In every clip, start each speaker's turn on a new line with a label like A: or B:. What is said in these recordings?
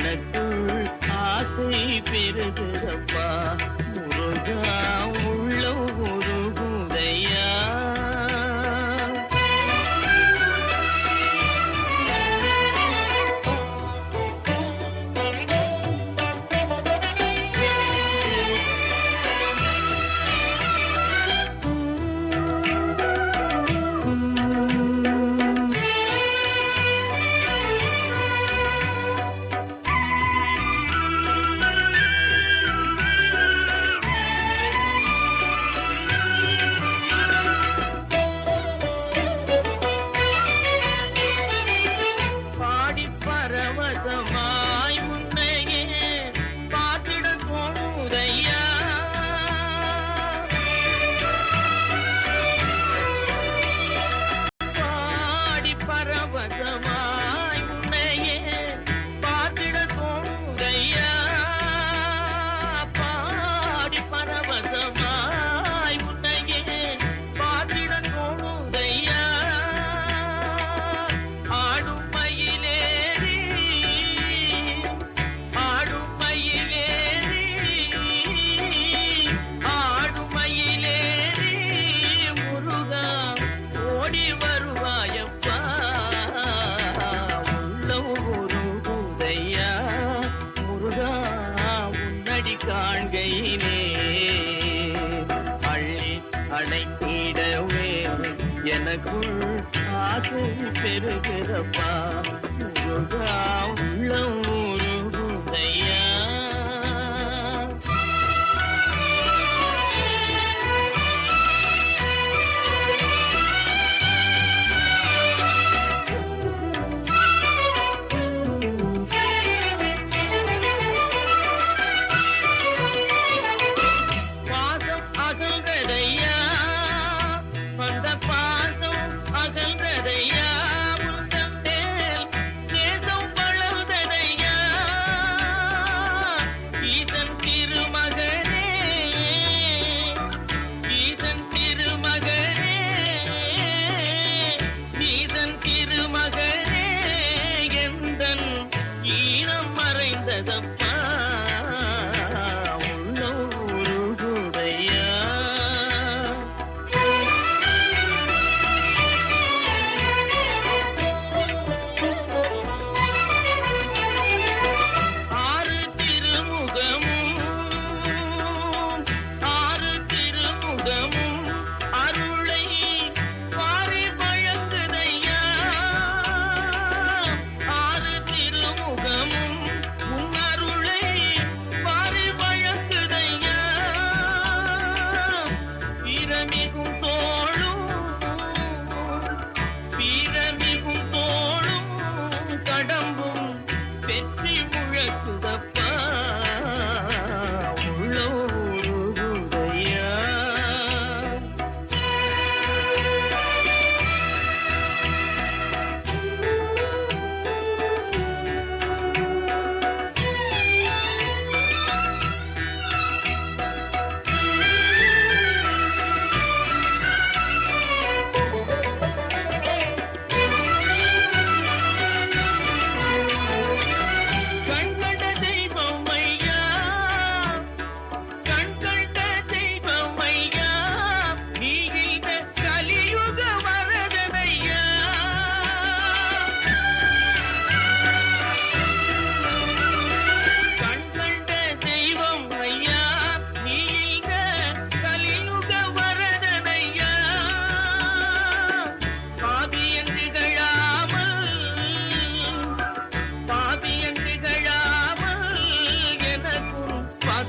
A: எனக்குள் ஆசை பெருகிறப்பா முருகா பெருகிறப்பா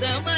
A: Adam.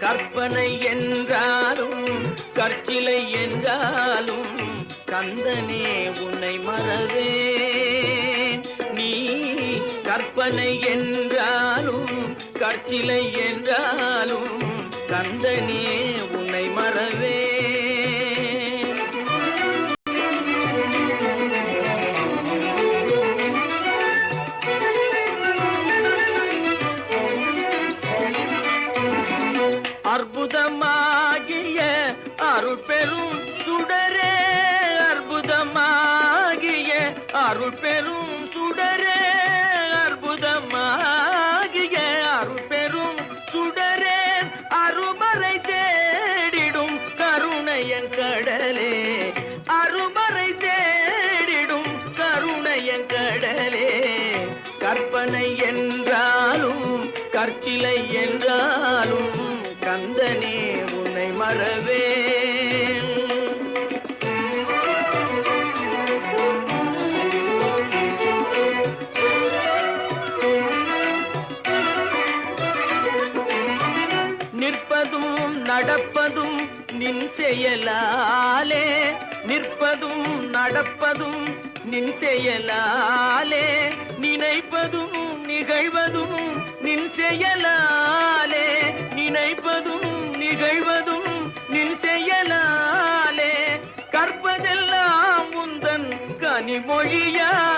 A: கற்பனை என்றாலும் கற்கிலை என்றாலும் கந்தனே உன்னை மறவே நீ கற்பனை என்றாலும் கற்கிலை என்றாலும் கந்தனே உன்னை மறவே இல்லை என்றாலும் கந்தனே உன்னை மறவே நிற்பதும் நடப்பதும் நின் செயலாலே. நிற்பதும் நடப்பதும் நின் செயலாலே. நினைப்பதும் நிகழ்வதும் நின் செயலாலே. நினைப்பதும் நிகழ்வதும் நின் செயலாலே. கற்பதெல்லாம் உந்தன் கனிமொழியா.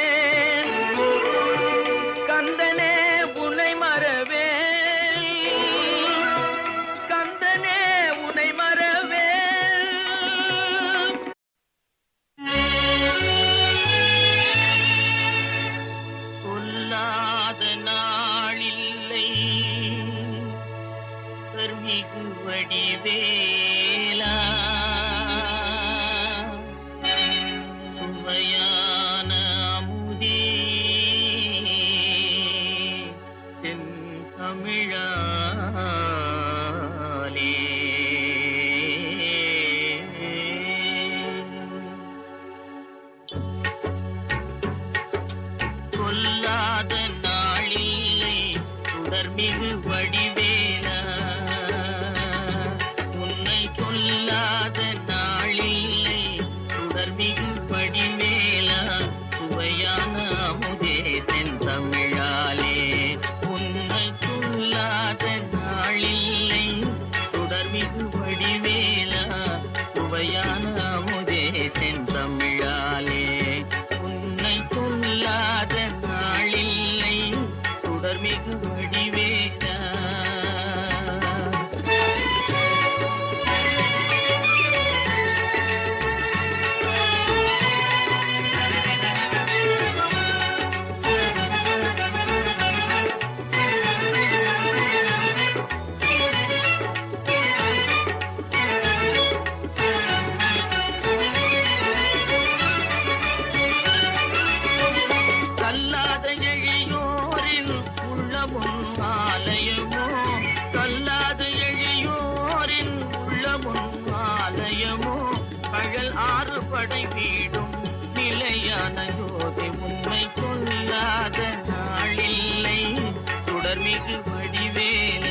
A: தொடர்மிகு வடிவேலா.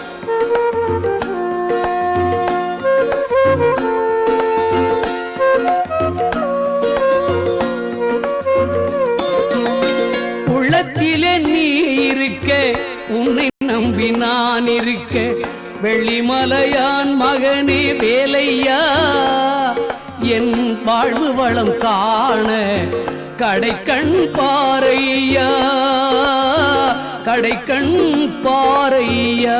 B: நான் இருக்க வெள்ளிமலையான் மகனே வேலையா? என் வாழ்வு வளம் காண கடைக்கண் பாறையா? கடைக்கண் பாறையா?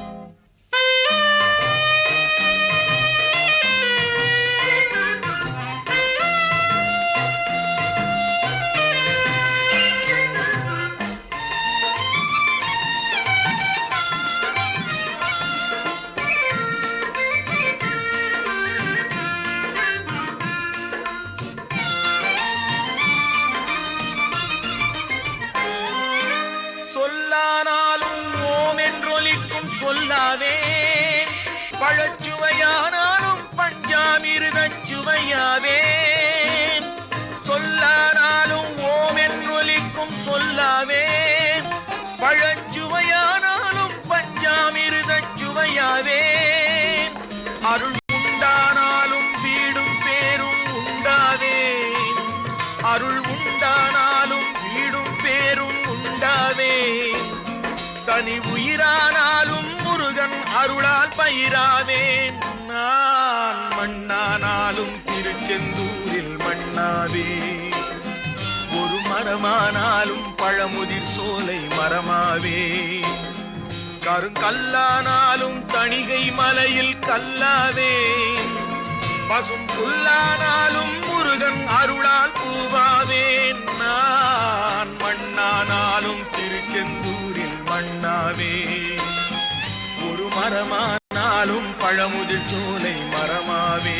C: அருள் உண்டானாலும் வீடும் பேரும் உண்டாவே. தனி உயிரானாலும் முருகன் அருளால் பயிராவேன். நான் மண்ணானாலும் திருச்செந்தூரில் மண்ணாவே ஒரு மரமானாலும் பழமுதிர் சோலை மரமாவே. கருங்கல்லானாலும் தணிகை மலையில் கல்லாவேன் பசும் புல்லானாலும் முருகன் அருளால் பூவாவேன். நான் மண்ணானாலும் திருச்செந்தூரில் மண்ணாவே ஒரு மரமானாலும் பழமுதிர் சோலை மரமாவே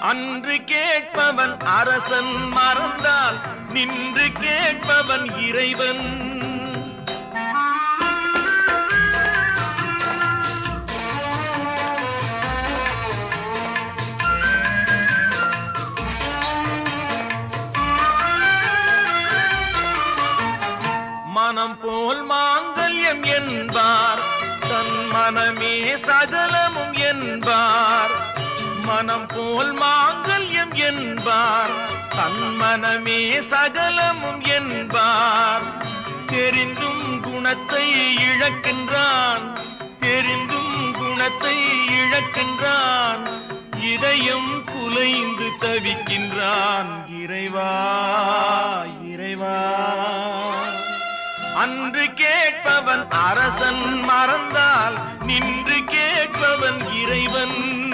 C: அன்று கேட்பவன் அரசன் மறந்தால் நின்று கேட்பவன் இறைவன். மனம் போல் மாங்கல்யம் என்பார் தன் மனமே சகலமும் என்பார். மனம் போல் மாங்கல்யம் என்பார். தன் மனமே சகலமும் என்பார். தெரிந்தும் குணத்தை இழக்கின்றான். தெரிந்தும் குணத்தை இழக்கின்றான். இதயம் குலைந்து தவிக்கின்றான். இறைவா இறைவா. அன்று கேட்பவன் அரசன் மறந்தால் நின்று கேட்பவன் இறைவன்.